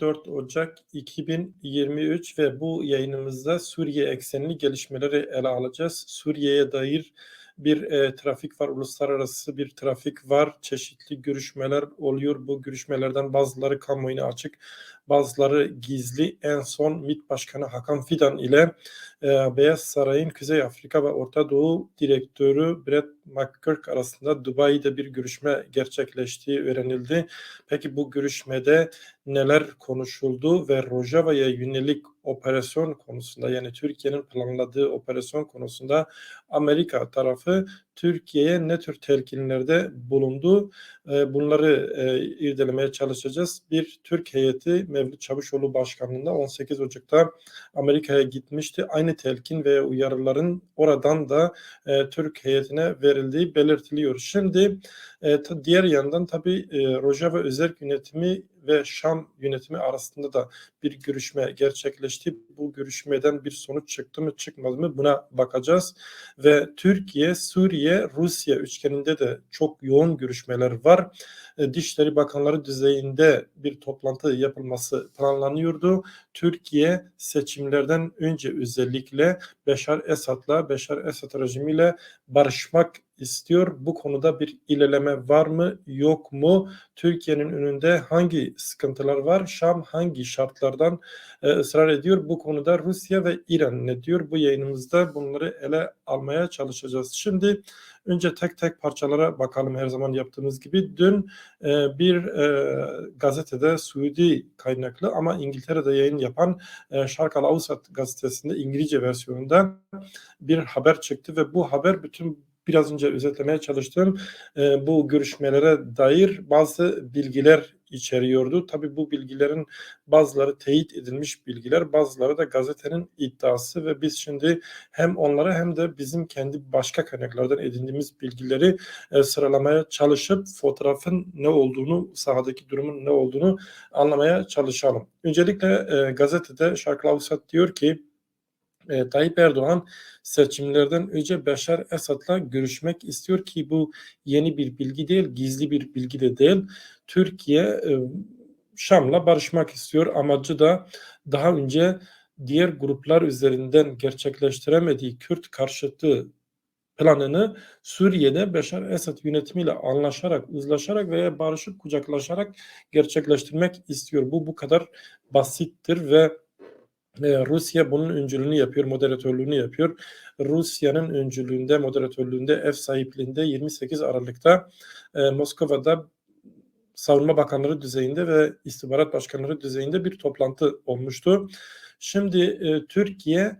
24 Ocak 2023 ve bu yayınımızda Suriye eksenli gelişmeleri ele alacağız. Suriye'ye dair bir e, trafik var, uluslararası bir trafik var. Çeşitli görüşmeler oluyor. Bu görüşmelerden bazıları kamuoyuna açık, bazıları gizli. En son MİT Başkanı Hakan Fidan ile e, Beyaz Saray'ın Kuzey Afrika ve Orta Doğu Direktörü Brett McGurk arasında Dubai'de bir görüşme gerçekleştiği öğrenildi. Peki bu görüşmede neler konuşuldu ve Rojava'ya yönelik operasyon konusunda yani Türkiye'nin planladığı operasyon konusunda Amerika tarafı Türkiye'ye ne tür telkinlerde bulundu? E, bunları e, irdelemeye çalışacağız. Bir Türk heyeti Mevlüt Çavuşoğlu başkanlığında 18 Ocak'ta Amerika'ya gitmişti. Aynı telkin ve uyarıların oradan da e, Türk heyetine verildiği belirtiliyor. Şimdi e, diğer yandan tabii e, Rojava özel yönetimi ve Şam yönetimi arasında da bir görüşme gerçekleşti. Bu görüşmeden bir sonuç çıktı mı çıkmadı mı buna bakacağız. Ve Türkiye, Suriye, Rusya üçgeninde de çok yoğun görüşmeler var. E, Dışişleri Bakanları düzeyinde bir toplantı yapılması planlanıyordu. Türkiye seçimlerden önce özellikle Beşar Esad'la, Beşar Esad rejimiyle barışmak istiyor. Bu konuda bir ilerleme var mı yok mu? Türkiye'nin önünde hangi sıkıntılar var? Şam hangi şartlardan e, ısrar ediyor? Bu konuda Rusya ve İran ne diyor? Bu yayınımızda bunları ele almaya çalışacağız. Şimdi önce tek tek parçalara bakalım her zaman yaptığımız gibi. Dün e, bir e, gazetede Suudi kaynaklı ama İngiltere'de yayın yapan e, Şark Al Avsat gazetesinde İngilizce versiyonunda bir haber çıktı ve bu haber bütün biraz önce özetlemeye çalıştığım e, bu görüşmelere dair bazı bilgiler içeriyordu. Tabii bu bilgilerin bazıları teyit edilmiş bilgiler, bazıları da gazetenin iddiası ve biz şimdi hem onları hem de bizim kendi başka kaynaklardan edindiğimiz bilgileri e, sıralamaya çalışıp fotoğrafın ne olduğunu, sahadaki durumun ne olduğunu anlamaya çalışalım. Öncelikle e, gazetede Şarkılavusat diyor ki e, Tayyip Erdoğan seçimlerden önce Beşar Esad'la görüşmek istiyor ki bu yeni bir bilgi değil, gizli bir bilgi de değil. Türkiye e, Şam'la barışmak istiyor. Amacı da daha önce diğer gruplar üzerinden gerçekleştiremediği Kürt karşıtı planını Suriye'de Beşar Esad yönetimiyle anlaşarak, uzlaşarak veya barışık kucaklaşarak gerçekleştirmek istiyor. Bu bu kadar basittir ve Rusya bunun öncülüğünü yapıyor, moderatörlüğünü yapıyor. Rusya'nın öncülüğünde, moderatörlüğünde, ev sahipliğinde 28 Aralık'ta e, Moskova'da savunma bakanları düzeyinde ve istihbarat başkanları düzeyinde bir toplantı olmuştu. Şimdi e, Türkiye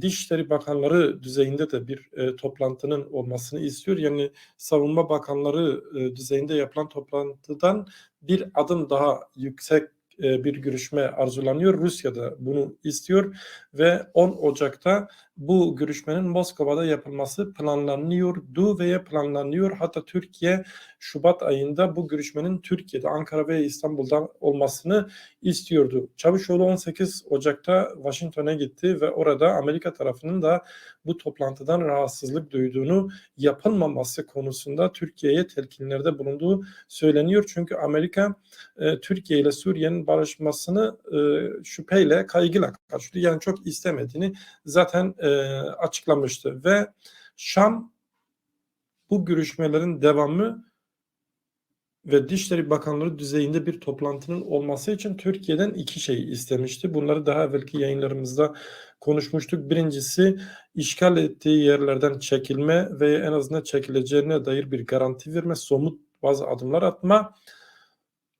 Dışişleri Bakanları düzeyinde de bir e, toplantının olmasını istiyor. Yani savunma bakanları e, düzeyinde yapılan toplantıdan bir adım daha yüksek bir görüşme arzulanıyor. Rusya da bunu istiyor ve 10 Ocak'ta bu görüşmenin Moskova'da yapılması planlanıyordu veya planlanıyor. Hatta Türkiye Şubat ayında bu görüşmenin Türkiye'de, Ankara ve İstanbul'da olmasını istiyordu. Çavuşoğlu 18 Ocak'ta Washington'a gitti ve orada Amerika tarafının da bu toplantıdan rahatsızlık duyduğunu yapılmaması konusunda Türkiye'ye telkinlerde bulunduğu söyleniyor. Çünkü Amerika e, Türkiye ile Suriye'nin barışmasını e, şüpheyle, kaygıyla karşılıyor. Yani çok istemediğini zaten e, açıklamıştı ve Şam bu görüşmelerin devamı ve Dışişleri Bakanları düzeyinde bir toplantının olması için Türkiye'den iki şey istemişti. Bunları daha evvelki yayınlarımızda konuşmuştuk. Birincisi işgal ettiği yerlerden çekilme ve en azından çekileceğine dair bir garanti verme, somut bazı adımlar atma,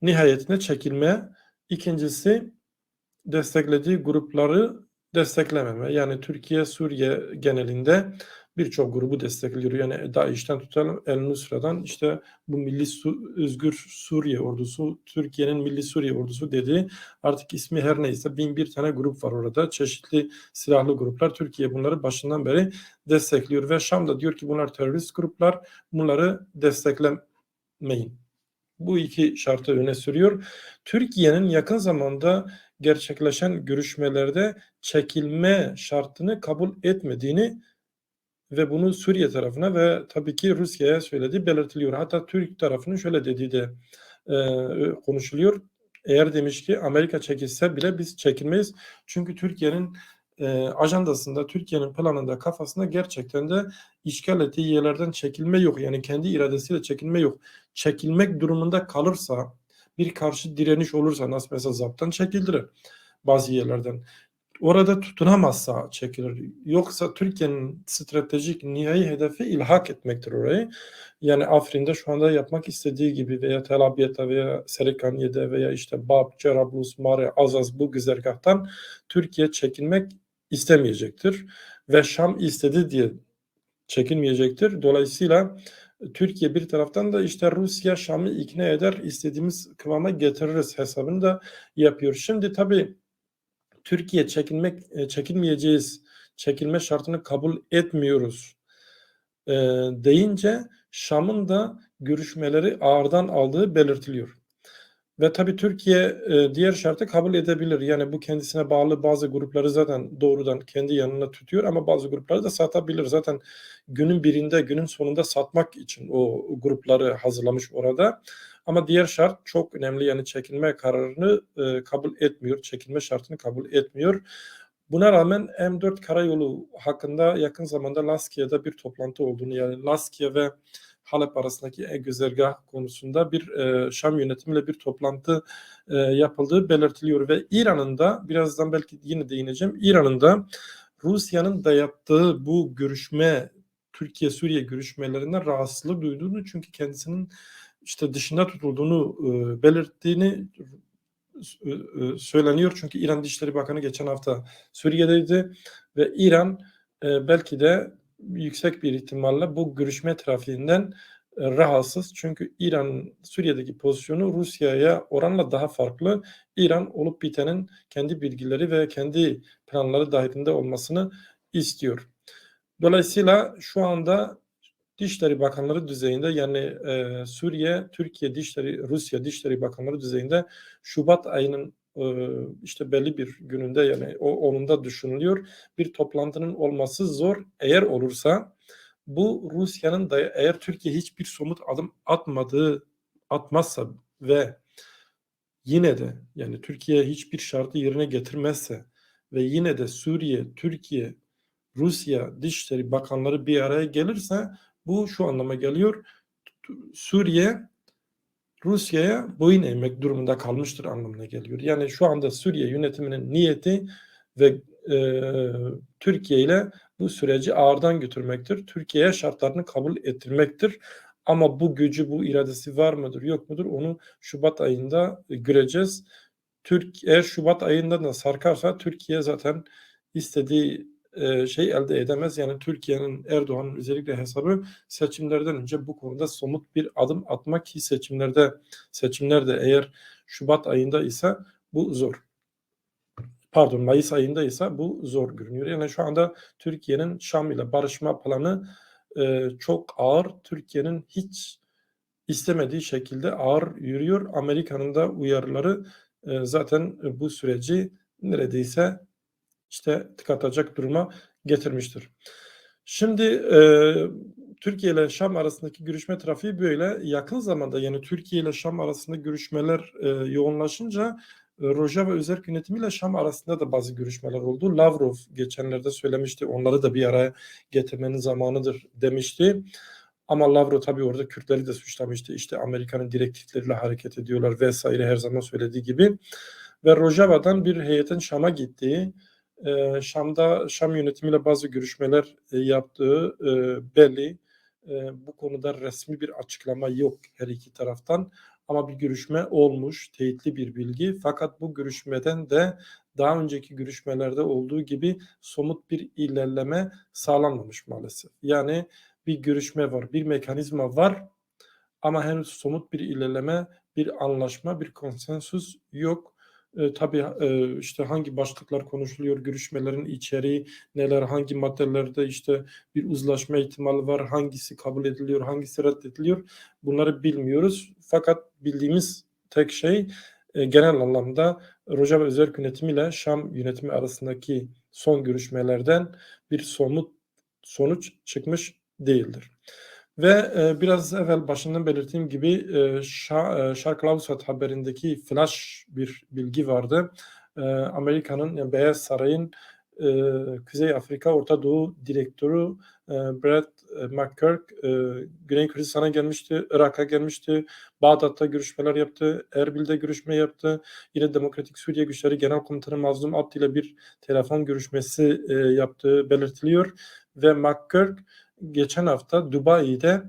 nihayetine çekilme. İkincisi desteklediği grupları desteklememe. Yani Türkiye Suriye genelinde birçok grubu destekliyor. Yani DAEŞ'ten tutalım El Nusra'dan işte bu Milli Su, Özgür Suriye Ordusu, Türkiye'nin Milli Suriye Ordusu dedi. Artık ismi her neyse bin bir tane grup var orada. Çeşitli silahlı gruplar. Türkiye bunları başından beri destekliyor ve Şam da diyor ki bunlar terörist gruplar. Bunları desteklemeyin. Bu iki şartı öne sürüyor. Türkiye'nin yakın zamanda gerçekleşen görüşmelerde çekilme şartını kabul etmediğini ve bunu Suriye tarafına ve tabii ki Rusya'ya söylediği belirtiliyor. Hatta Türk tarafının şöyle dediği de e, konuşuluyor. Eğer demiş ki Amerika çekilse bile biz çekilmeyiz. Çünkü Türkiye'nin e, ajandasında, Türkiye'nin planında, kafasında gerçekten de işgal ettiği yerlerden çekilme yok. Yani kendi iradesiyle çekilme yok. Çekilmek durumunda kalırsa, bir karşı direniş olursa, nasıl mesela zaptan çekildirir bazı yerlerden. Orada tutunamazsa çekilir. Yoksa Türkiye'nin stratejik nihai hedefi ilhak etmektir orayı. Yani Afrin'de şu anda yapmak istediği gibi veya Tel Abyad'da veya Serikaniye'de veya işte Bab, Cerablus, Mare, Azaz bu güzergahtan Türkiye çekilmek istemeyecektir. Ve Şam istedi diye çekilmeyecektir. Dolayısıyla Türkiye bir taraftan da işte Rusya Şam'ı ikna eder, istediğimiz kıvama getiririz hesabını da yapıyor. Şimdi tabii Türkiye çekilmek e, çekilmeyeceğiz, çekilme şartını kabul etmiyoruz e, deyince Şam'ın da görüşmeleri ağırdan aldığı belirtiliyor. Ve tabii Türkiye e, diğer şartı kabul edebilir. Yani bu kendisine bağlı bazı grupları zaten doğrudan kendi yanına tutuyor ama bazı grupları da satabilir. Zaten günün birinde, günün sonunda satmak için o grupları hazırlamış orada. Ama diğer şart çok önemli yani çekilme kararını e, kabul etmiyor, çekilme şartını kabul etmiyor. Buna rağmen M4 karayolu hakkında yakın zamanda Laskia'da bir toplantı olduğunu yani Laskia ve Halep arasındaki e-güzergah konusunda bir e, Şam yönetimiyle bir toplantı e, yapıldığı belirtiliyor ve İran'ın da birazdan belki yine değineceğim İran'ın da Rusya'nın dayattığı bu görüşme Türkiye-Suriye görüşmelerinden rahatsızlık duyduğunu çünkü kendisinin işte dışında tutulduğunu e, belirttiğini e, e, söyleniyor. Çünkü İran Dışişleri Bakanı geçen hafta Suriye'deydi ve İran e, belki de yüksek bir ihtimalle bu görüşme trafiğinden e, rahatsız. Çünkü İran Suriye'deki pozisyonu Rusya'ya oranla daha farklı. İran olup bitenin kendi bilgileri ve kendi planları dahilinde olmasını istiyor. Dolayısıyla şu anda Dışişleri Bakanları düzeyinde yani e, Suriye, Türkiye Dışişleri, Rusya Dışişleri Bakanları düzeyinde Şubat ayının işte belli bir gününde yani o onunda düşünülüyor. Bir toplantının olması zor. Eğer olursa bu Rusya'nın da eğer Türkiye hiçbir somut adım atmadığı atmazsa ve yine de yani Türkiye hiçbir şartı yerine getirmezse ve yine de Suriye, Türkiye, Rusya Dışişleri Bakanları bir araya gelirse bu şu anlama geliyor. Suriye Rusya'ya boyun eğmek durumunda kalmıştır anlamına geliyor. Yani şu anda Suriye yönetiminin niyeti ve e, Türkiye ile bu süreci ağırdan götürmektir. Türkiye'ye şartlarını kabul ettirmektir. Ama bu gücü, bu iradesi var mıdır, yok mudur onu Şubat ayında göreceğiz. Türk eğer Şubat ayında da sarkarsa Türkiye zaten istediği şey elde edemez. Yani Türkiye'nin Erdoğan'ın özellikle hesabı seçimlerden önce bu konuda somut bir adım atmak ki seçimlerde seçimlerde eğer Şubat ayında ise bu zor. Pardon Mayıs ayında ise bu zor görünüyor. Yani şu anda Türkiye'nin Şam ile barışma planı e, çok ağır. Türkiye'nin hiç istemediği şekilde ağır yürüyor. Amerika'nın da uyarıları e, zaten bu süreci neredeyse işte tıkatacak duruma getirmiştir. Şimdi e, Türkiye ile Şam arasındaki görüşme trafiği böyle yakın zamanda yani Türkiye ile Şam arasında görüşmeler e, yoğunlaşınca e, Rojava özel yönetimiyle Şam arasında da bazı görüşmeler oldu. Lavrov geçenlerde söylemişti onları da bir araya getirmenin zamanıdır demişti. Ama Lavrov tabii orada Kürtleri de suçlamıştı. İşte Amerika'nın direktifleriyle hareket ediyorlar vesaire her zaman söylediği gibi. Ve Rojava'dan bir heyetin Şam'a gittiği e, Şam'da Şam yönetimiyle bazı görüşmeler e, yaptığı e, belli. E, bu konuda resmi bir açıklama yok her iki taraftan ama bir görüşme olmuş, teyitli bir bilgi. Fakat bu görüşmeden de daha önceki görüşmelerde olduğu gibi somut bir ilerleme sağlanmamış maalesef. Yani bir görüşme var, bir mekanizma var ama henüz somut bir ilerleme, bir anlaşma, bir konsensus yok. E, tabii e, işte hangi başlıklar konuşuluyor, görüşmelerin içeriği neler, hangi maddelerde işte bir uzlaşma ihtimali var, hangisi kabul ediliyor, hangisi reddediliyor bunları bilmiyoruz. Fakat bildiğimiz tek şey e, genel anlamda Rojava Özel Yönetimi ile Şam Yönetimi arasındaki son görüşmelerden bir somut sonuç çıkmış değildir. Ve e, biraz evvel başından belirttiğim gibi e, Şa, e, haberindeki flash bir bilgi vardı. E, Amerika'nın yani Beyaz Saray'ın e, Kuzey Afrika Orta Doğu Direktörü e, Brad e, McCurk e, Güney Kürdistan'a gelmişti, Irak'a gelmişti, Bağdat'ta görüşmeler yaptı, Erbil'de görüşme yaptı. Yine Demokratik Suriye Güçleri Genel Komutanı Mazlum Abdi ile bir telefon görüşmesi e, yaptığı belirtiliyor. Ve McCurk geçen hafta Dubai'de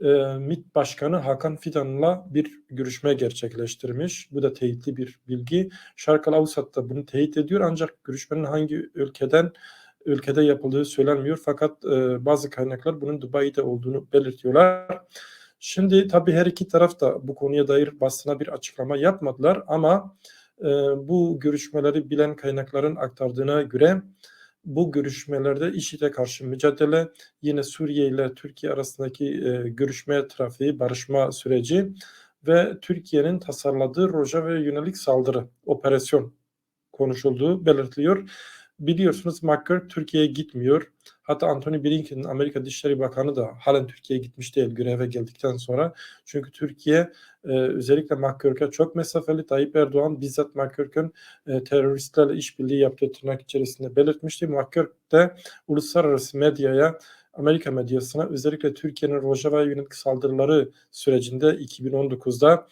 e, MİT Başkanı Hakan Fidan'la bir görüşme gerçekleştirmiş. Bu da teyitli bir bilgi. Şarkal Avsat da bunu teyit ediyor ancak görüşmenin hangi ülkeden ülkede yapıldığı söylenmiyor. Fakat e, bazı kaynaklar bunun Dubai'de olduğunu belirtiyorlar. Şimdi tabii her iki taraf da bu konuya dair basına bir açıklama yapmadılar ama e, bu görüşmeleri bilen kaynakların aktardığına göre bu görüşmelerde IŞİD'e karşı mücadele, yine Suriye ile Türkiye arasındaki e, görüşme trafiği, barışma süreci ve Türkiye'nin tasarladığı Rojava yönelik saldırı, operasyon konuşulduğu belirtiliyor. Biliyorsunuz McCurk Türkiye'ye gitmiyor. Hatta Anthony Blinken Amerika Dışişleri Bakanı da halen Türkiye'ye gitmiş değil göreve geldikten sonra. Çünkü Türkiye e, özellikle McCurk'e çok mesafeli. Tayyip Erdoğan bizzat McCurk'ün e, teröristlerle işbirliği yaptığı tırnak içerisinde belirtmişti. McCurk de uluslararası medyaya Amerika medyasına özellikle Türkiye'nin Rojava'ya yönelik saldırıları sürecinde 2019'da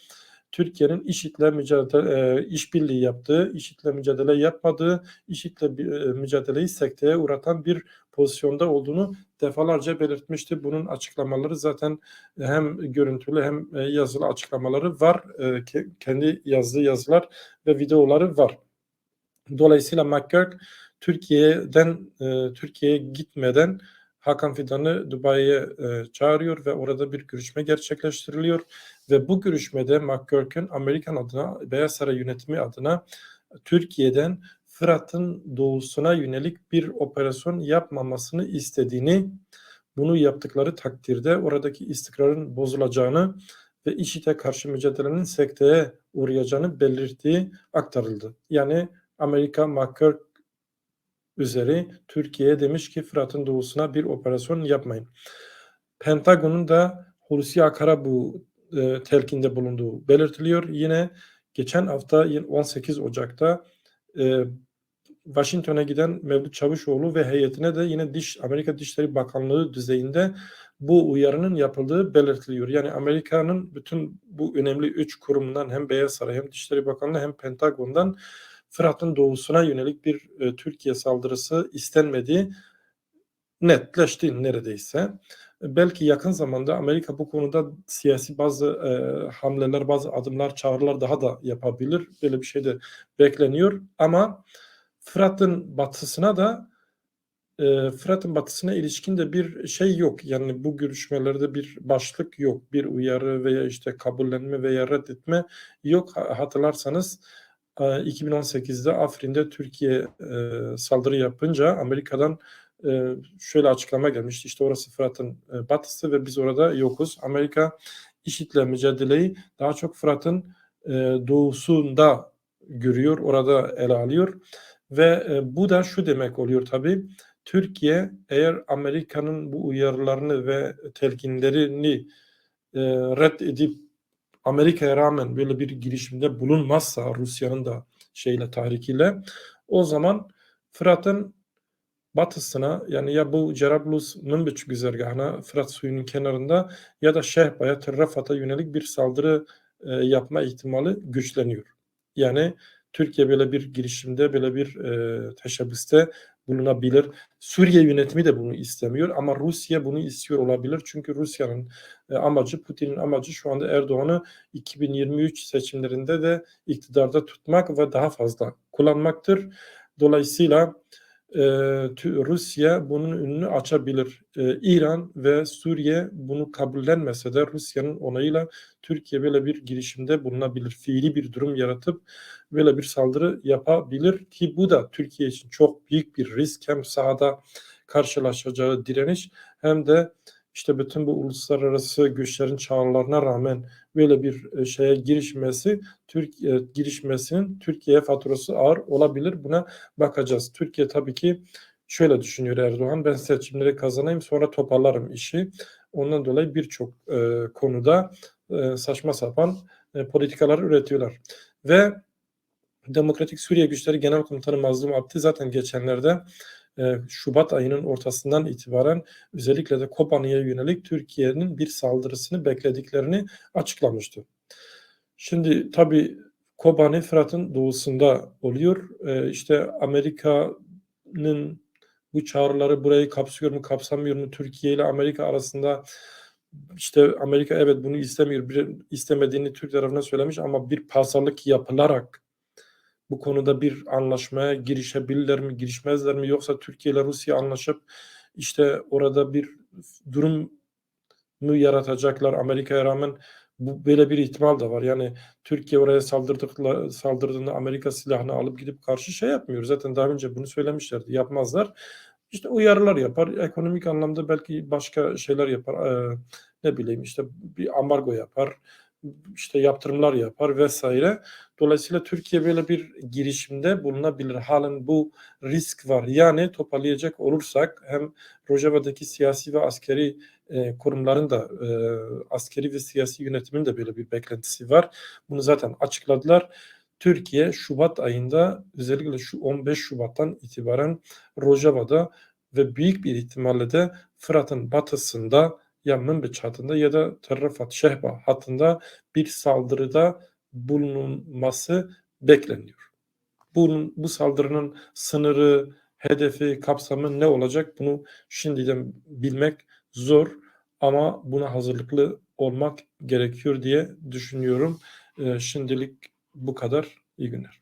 Türkiye'nin IŞİD'le mücadele e, işbirliği yaptığı, IŞİD'le mücadele yapmadığı, IŞİD'le e, mücadeleyi sekteye uğratan bir pozisyonda olduğunu defalarca belirtmişti. Bunun açıklamaları zaten hem görüntülü hem e, yazılı açıklamaları var. E, ke, kendi yazdığı yazılar ve videoları var. Dolayısıyla McGurk Türkiye'den e, Türkiye'ye gitmeden Hakan Fidan'ı Dubai'ye e, çağırıyor ve orada bir görüşme gerçekleştiriliyor. Ve bu görüşmede McGurk'ün Amerikan adına, Beyaz Saray yönetimi adına Türkiye'den Fırat'ın doğusuna yönelik bir operasyon yapmamasını istediğini, bunu yaptıkları takdirde oradaki istikrarın bozulacağını ve IŞİD'e karşı mücadelenin sekteye uğrayacağını belirttiği aktarıldı. Yani Amerika McGurk üzeri Türkiye'ye demiş ki Fırat'ın doğusuna bir operasyon yapmayın. Pentagon'un da Hulusi Akar'a bu e, telkinde bulunduğu belirtiliyor. Yine geçen hafta 18 Ocak'ta e, Washington'a giden Mevlüt Çavuşoğlu ve heyetine de yine Diş Amerika Dışişleri Bakanlığı düzeyinde bu uyarının yapıldığı belirtiliyor. Yani Amerika'nın bütün bu önemli üç kurumundan hem Beyaz Saray hem Dışişleri Bakanlığı hem Pentagon'dan Fırat'ın doğusuna yönelik bir e, Türkiye saldırısı istenmediği netleşti neredeyse. Belki yakın zamanda Amerika bu konuda siyasi bazı e, hamleler, bazı adımlar, çağrılar daha da yapabilir. Böyle bir şey de bekleniyor. Ama Fırat'ın batısına da e, Fırat'ın batısına ilişkin de bir şey yok. Yani bu görüşmelerde bir başlık yok. Bir uyarı veya işte kabullenme veya reddetme yok. Hatırlarsanız 2018'de Afrin'de Türkiye e, saldırı yapınca Amerika'dan e, şöyle açıklama gelmişti. İşte orası Fırat'ın e, batısı ve biz orada yokuz. Amerika IŞİD'le mücadeleyi daha çok Fırat'ın e, doğusunda görüyor, orada ele alıyor. Ve e, bu da şu demek oluyor tabii. Türkiye eğer Amerika'nın bu uyarılarını ve telkinlerini e, reddedip Amerika'ya rağmen böyle bir girişimde bulunmazsa Rusya'nın da şeyle tahrikiyle o zaman Fırat'ın batısına yani ya bu Cerablus Münbiç güzergahına Fırat suyunun kenarında ya da Şehba'ya Rafat'a yönelik bir saldırı e, yapma ihtimali güçleniyor. Yani Türkiye böyle bir girişimde böyle bir e, teşebbüste bulunabilir. Suriye yönetimi de bunu istemiyor ama Rusya bunu istiyor olabilir. Çünkü Rusya'nın e, amacı, Putin'in amacı şu anda Erdoğan'ı 2023 seçimlerinde de iktidarda tutmak ve daha fazla kullanmaktır. Dolayısıyla e, Rusya bunun önünü açabilir. E, İran ve Suriye bunu kabullenmese de Rusya'nın onayıyla Türkiye böyle bir girişimde bulunabilir. Fiili bir durum yaratıp böyle bir saldırı yapabilir ki bu da Türkiye için çok büyük bir risk. Hem sahada karşılaşacağı direniş hem de işte bütün bu uluslararası güçlerin çağrılarına rağmen böyle bir e, şeye girişmesi Türkiye girişmesinin Türkiye faturası ağır olabilir. Buna bakacağız. Türkiye tabii ki şöyle düşünüyor Erdoğan. Ben seçimleri kazanayım sonra toparlarım işi. Ondan dolayı birçok e, konuda e, saçma sapan e, politikalar üretiyorlar. Ve Demokratik Suriye Güçleri Genel Komutanı Mazlum Abdi zaten geçenlerde e, Şubat ayının ortasından itibaren özellikle de Kobani'ye yönelik Türkiye'nin bir saldırısını beklediklerini açıklamıştı. Şimdi tabii Kobani Fırat'ın doğusunda oluyor. E, işte Amerika'nın bu çağrıları burayı kapsıyor mu kapsamıyor mu Türkiye ile Amerika arasında işte Amerika evet bunu istemiyor bir, istemediğini Türk tarafına söylemiş ama bir pazarlık yapılarak bu konuda bir anlaşmaya girişebilirler mi girişmezler mi yoksa Türkiye ile Rusya anlaşıp işte orada bir durum mu yaratacaklar Amerika'ya rağmen bu böyle bir ihtimal da var. Yani Türkiye oraya saldırdıkla, saldırdığında Amerika silahını alıp gidip karşı şey yapmıyor. Zaten daha önce bunu söylemişlerdi. Yapmazlar. İşte uyarılar yapar. Ekonomik anlamda belki başka şeyler yapar. Ee, ne bileyim işte bir ambargo yapar. İşte yaptırımlar yapar vesaire. Dolayısıyla Türkiye böyle bir girişimde bulunabilir. Halen bu risk var. Yani toparlayacak olursak hem Rojava'daki siyasi ve askeri e, kurumların da e, askeri ve siyasi yönetimin de böyle bir beklentisi var. Bunu zaten açıkladılar. Türkiye Şubat ayında özellikle şu 15 Şubat'tan itibaren Rojava'da ve büyük bir ihtimalle de Fırat'ın batısında ya Münbiç hattında ya da Tarrafat Şehba hattında bir saldırıda bulunması bekleniyor. Bunun, bu saldırının sınırı, hedefi, kapsamı ne olacak bunu şimdiden bilmek zor ama buna hazırlıklı olmak gerekiyor diye düşünüyorum. Ee, şimdilik bu kadar. İyi günler.